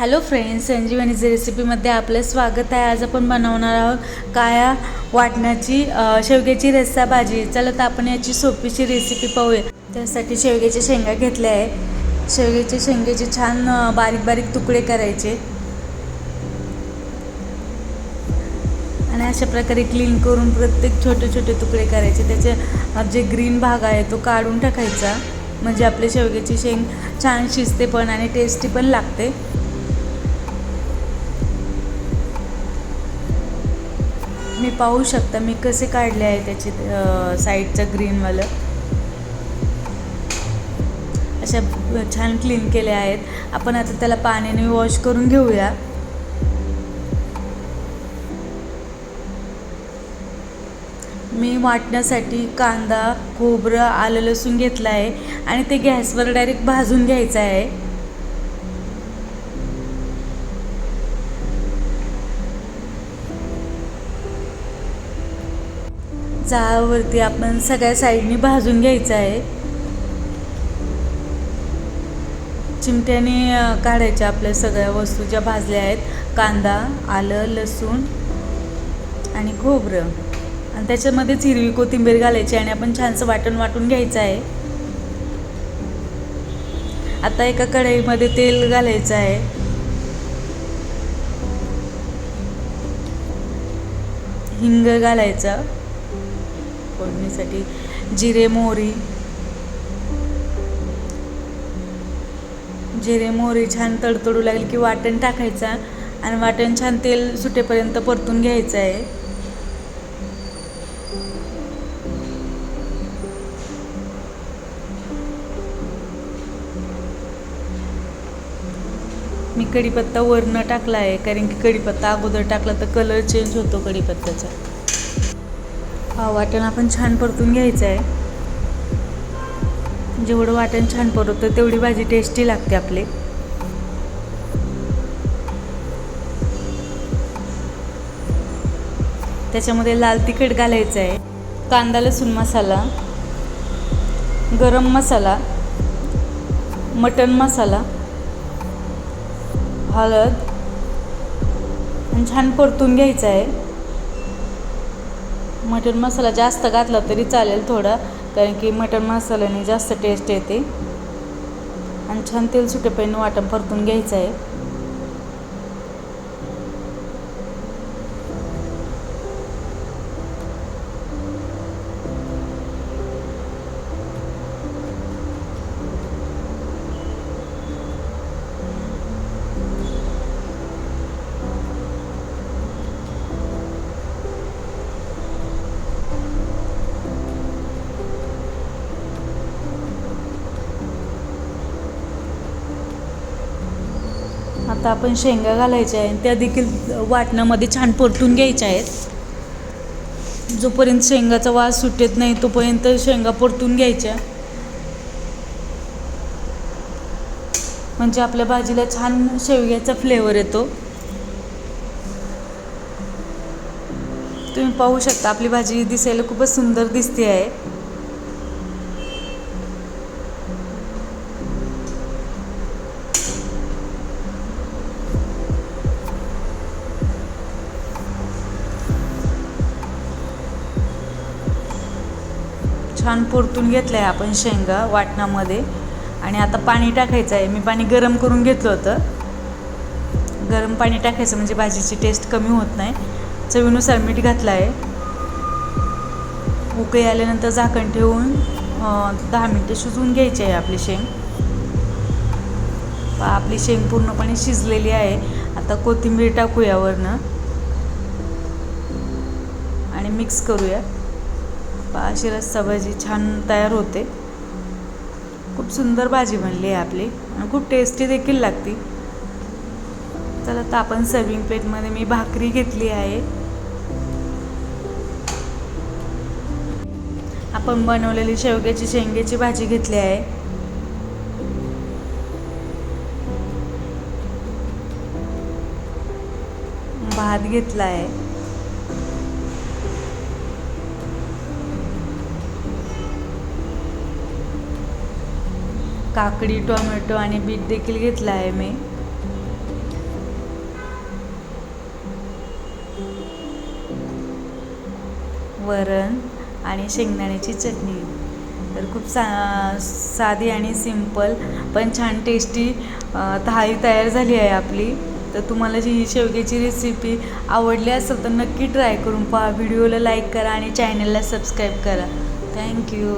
Hello friends संजीवनीचे रेसिपीमध्ये आपलं स्वागत आहे. आज आपण बनवणार आहोत काया वाटण्याची शेवग्याची रस्सा भाजी. चला तर आपण याची सोपीशी रेसिपी पाहूया. त्यासाठी शेवग्याच्या शेंगा घेतल्या आहे शेवग्याच्या शेंगेचे छान बारीक बारीक तुकडे करायचे. आणि अशा प्रकारे क्लीन करून प्रत्येक छोटे छोटे तुकडे करायचे. त्याचे जे ग्रीन भाग आहे तो काढून टाकायचा. म्हणजे आपले शेवग्याची शेंग छान शिजते पण आणि टेस्टी पण लागते. पाहू शकता. मी कसे काढले आहे त्याचे साईडचं ग्रीनवालं. अशा छान क्लीन केल्या आहेत. आपण आता त्याला पाण्याने वॉश करून घेऊया. मी वाटण्यासाठी कांदा खोबरं आलं लसूण घेतलं आहे. आणि ते गॅसवर डायरेक्ट भाजून घ्यायचं आहे. चहावरती आपण सगळ्या साईडनी भाजून घ्यायचं आहे. चिमट्याने काढायच्या आपल्या सगळ्या वस्तू ज्या भाजल्या आहेत. कांदा आलं लसूण आणि खोबरं. आणि त्याच्यामध्येच हिरवी कोथिंबीर घालायची आणि आपण छानसं वाटण वाटून घ्यायचं आहे. आता एका कढईमध्ये तेल घालायचं आहे. हिंग घालायचं. फोडणीसाठी जिरे मोहरी. जिरे मोहरी छान तडतडू लागली की वाटण टाकायचा आणि वाटण छान तेल सुटेपर्यंत परतून घ्यायचं आहे. मी कढीपत्ता वरनं टाकला आहे कारण की कढीपत्ता अगोदर टाकला तर कलर चेंज होतो कढीपत्त्याचा हा वाटण आपण छान परतून घ्यायचं आहे जेवढं वाटण छान परवतं तेवढी भाजी टेस्टी लागते आपली. त्याच्यामध्ये लाल तिखट घालायचं आहे कांदा लसूण मसाला गरम मसाला मटन मसाला हळद आणि छान परतून घ्यायचं आहे मटन मसाला जास्त घातला तरी चालेल थोडा कारण की मटण मसाल्याने जास्त टेस्ट येते. आणि छान तेल सुटेपर्यंत वाटण परतून घ्यायचं आहे. आता आपण शेंगा घालायच्या आहे त्या देखील वाटणामध्ये छान परतून घ्यायच्या आहेत. जोपर्यंत शेंगाचा वास सुटत नाही तोपर्यंत शेंगा परतून घ्यायच्या. म्हणजे आपल्या भाजीला छान शेवग्याचा फ्लेवर येतो. तुम्ही पाहू शकता आपली भाजी दिसायला खूपच सुंदर दिसते आहे छान परतून घेतलं आहे आपण शेंगा वाटणामध्ये. आणि आता पाणी टाकायचं आहे मी पाणी गरम करून घेतलं होतं. गरम पाणी टाकायचं म्हणजे भाजीची टेस्ट कमी होत नाही. चवीनुसार मीठ घातलं आहे उकळी आल्यानंतर झाकण ठेवून दहा मिनटं शिजवून घ्यायची आहे आपली शेंग. आपली शेंग पूर्णपणे शिजलेली आहे. आता कोथिंबीर टाकूया वरनं. आणि मिक्स करूया. अशी रस्सा भाजी छान तयार होते. खूप सुंदर भाजी बनली आहे आपली. आणि खूप टेस्टी देखील लागती. चला तर आपण सर्विंग प्लेटमध्ये मी भाकरी घेतली आहे. आपण बनवलेली शेवग्याची शेंग्याची भाजी घेतली आहे. भात घेतला आहे. काकडी टोमॅटो आणि बीट देखील घेतला आहे मी. वरण आणि शेंगदाण्याची चटणी. तर खूप सा साधी आणि सिंपल पण छान टेस्टी थाळी तयार झाली आहे आपली. तर तुम्हाला जी ही शेवग्याची रेसिपी आवडली असेल तर नक्की ट्राय करून पहा. व्हिडिओला लाईक करा आणि चॅनलला सबस्क्राईब करा. थँक्यू